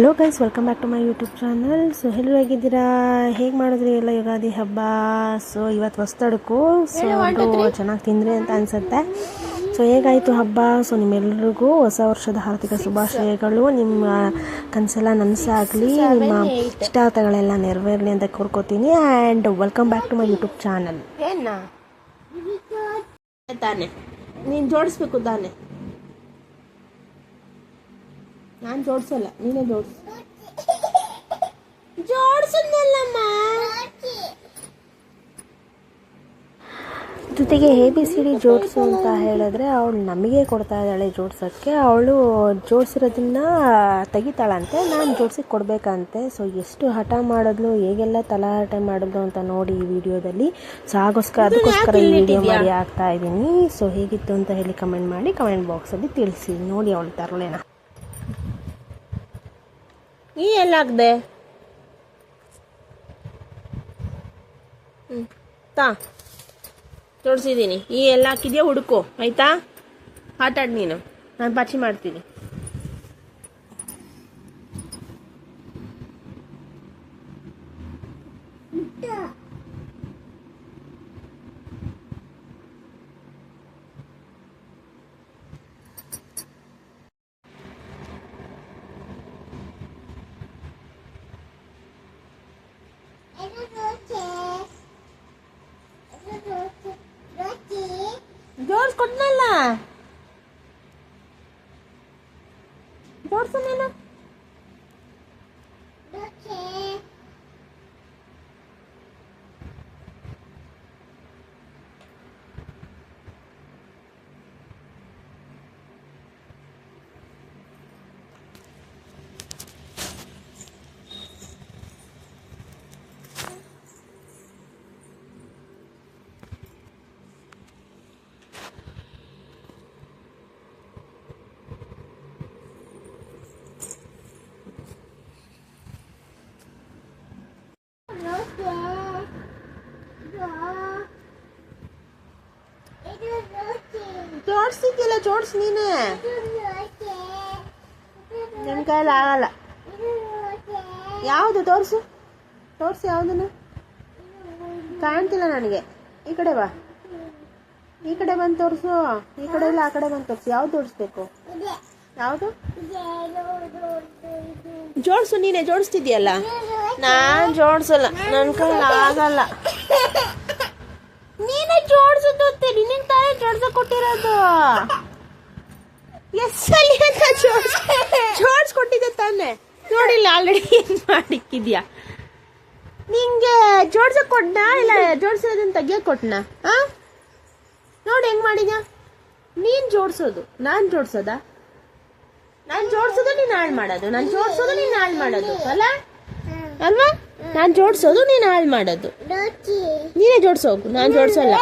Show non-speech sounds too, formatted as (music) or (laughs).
Hello guys welcome back to my YouTube channel so ಎಲ್ಲರೂ ಆಗಿದ್ದೀರಾ ಹೇಗೆ ಮಾಡಿದ್ರಿ ಎಲ್ಲ ಯುಗಾದಿ ಹಬ್ಬ? ಸೊ ಇವತ್ತು ಹೊಸ್ತಡಕು ಸೊ ಅದು ಚೆನ್ನಾಗಿ ತಿಂದ್ರಿ ಅಂತ ಅನಿಸುತ್ತೆ. ಸೊ ಹೇಗಾಯಿತು ಹಬ್ಬ? ಸೊ ನಿಮ್ಮೆಲ್ಲರಿಗೂ ಹೊಸ ವರ್ಷದ ಆರ್ಥಿಕ ಶುಭಾಶಯಗಳು. ನಿಮ್ಮ ಕನಸೆಲ್ಲ ನನಸಾಗಲಿ ನಿಮ್ಮ ಇಷ್ಟಾರ್ಥಗಳೆಲ್ಲ ನೆರವೇರಲಿ ಅಂತ ಕೋರ್ಕೋತೀನಿ. And welcome back to my YouTube channel ಏನಾ? ತಾನೆ. ನೀನು ಜೋಡಿಸ್ಬೇಕು ತಾನೆ. ನಾನು ಜೋಡಿಸಲ್ಲ ನೀನೇ ಜೋಡಿಸ್. (laughs) ಜೋಡಿಸಿದ್ನಲ್ಲಮ್ಮ. ಜೊತೆಗೆ ಎ ಬಿ ಸಿ ಡಿ ಜೋಡಿಸು ಅಂತ ಹೇಳಿದ್ರೆ ಅವಳು ನಮಗೆ ಕೊಡ್ತಾ ಇದ್ದಾಳೆ ಜೋಡ್ಸೋಕ್ಕೆ. ಅವಳು ಜೋಡಿಸಿರೋದನ್ನ ತೆಗಿತಾಳಂತೆ ನಾನು ಜೋಡಿಸಿ ಕೊಡಬೇಕಂತೆ. ಸೊ ಎಷ್ಟು ಹಠ ಮಾಡಿದ್ಲು ಹೇಗೆಲ್ಲ ತಲಾಟೆ ಮಾಡಿದ್ಲು ಅಂತ ನೋಡಿ ಈ ವಿಡಿಯೋದಲ್ಲಿ. ಸೊ ಆಗೋಸ್ಕರ ಅದಕ್ಕೋಸ್ಕರ ಈ ವಿಡಿಯೋ ಮಾಡಿ ಹಾಕ್ತಾ ಇದ್ದೀನಿ. ಸೊ ಹೇಗಿತ್ತು ಅಂತ ಹೇಳಿ ಕಮೆಂಟ್ ಮಾಡಿ ಕಮೆಂಟ್ ಬಾಕ್ಸಲ್ಲಿ ತಿಳಿಸಿ. ನೋಡಿ ಅವಳು ತರಲೇನ ನೀ ಎಲ್ಲಾಗ್ದೆ ಹ್ಞೂ ತಾ. ತೋರಿಸಿದ್ದೀನಿ ಈ ಎಲ್ಲ ಹಾಕಿದ್ಯಾ ಹುಡುಕು, ಆಯ್ತಾ? ಆಟಾಡಿ ನೀನು. ನಾನು ಪಾಚಿ ಮಾಡ್ತೀನಿ. ಜೋಡ್ಸು ನೀನು ಜೋಡಿಸಿದ್ಯಲ್ಲ ಜೋಡಿಸ್ ನೀನೇ? ನನ್ನ ಕೈಯಲ್ಲಿ ಆಗಲ್ಲ. ಯಾವುದು ತೋರಿಸು? ತೋರಿಸು ಯಾವುದನ್ನು? ಕಾಣ್ತಿಲ್ಲ ನನಗೆ. ಈ ಕಡೆ ಬಾ. ಈ ಕಡೆ ಬಂದು ತೋರಿಸು. ಈ ಕಡೆ ಇಲ್ಲ, ಆ ಕಡೆ ಬಂದು ತೋರಿಸು. ಯಾವ್ದು ತೋರಿಸ್ಬೇಕು? ಯಾವುದು? ಜೋಡಿಸು ನೀನೇ ಜೋಡಿಸ್ತಿದ್ಯಲ್ಲ ನಾನು ಜೋಡಿಸಲ್ಲ. ನನ್ನ ಕೈಯಲ್ಲಿ ಆಗಲ್ಲ. ನೀನೇ ಜೋಡಿಸೋದು ನಿನ್ನ ತಾಯಿ ಜೋಡಿಸ ಕೊಟ್ಟಿರೋದು. ಎಸ್ ಅಲ್ಲಿ ಅಂತ ಜೋಡ್ಸ್ ಜೋಡಿಸ್ಕೊಟ್ಟಿದ್ದೆ ತಾನೆ. ನೋಡಿಲ್ಲ ಆಲ್ರೆಡಿ ಏನ್ ಮಾಡಿಕ್ಕಿದ್ಯಾ? ನಿಂಗೆ ಜೋಡ್ಸಕ್ ಕೊಟ್ನಾ, ಇಲ್ಲ ಜೋಡ್ಸಿರೋದನ್ನ ತೆಗಿಯ ಕೊಟ್ನಾ? ಆ? ನೋಡಿ ಹೆಂಗ್ ಮಾಡಿದ್ಯಾ? ನೀನ್ ಜೋಡ್ಸೋದು, ನಾನ್ ಜೋಡ್ಸೋದಾ? ನಾನ್ ಜೋಡ್ಸೋದು, ನೀನ್ ಹಾಳು ಮಾಡೋದು, ನಾನ್ ಜೋಡ್ಸೋದು, ನೀನ್ ಹಾಳು ಮಾಡೋದು, ಅಲ್ಲ? ಅಲ್ವಾ? ನಾನ್ ಜೋಡ್ಸೋದು ನೀನು ಹಾಳು ಮಾಡೋದು. ನೀನೇ ಜೋಡ್ಸೋಗು ನಾನು ಜೋಡ್ಸಲ್ಲ.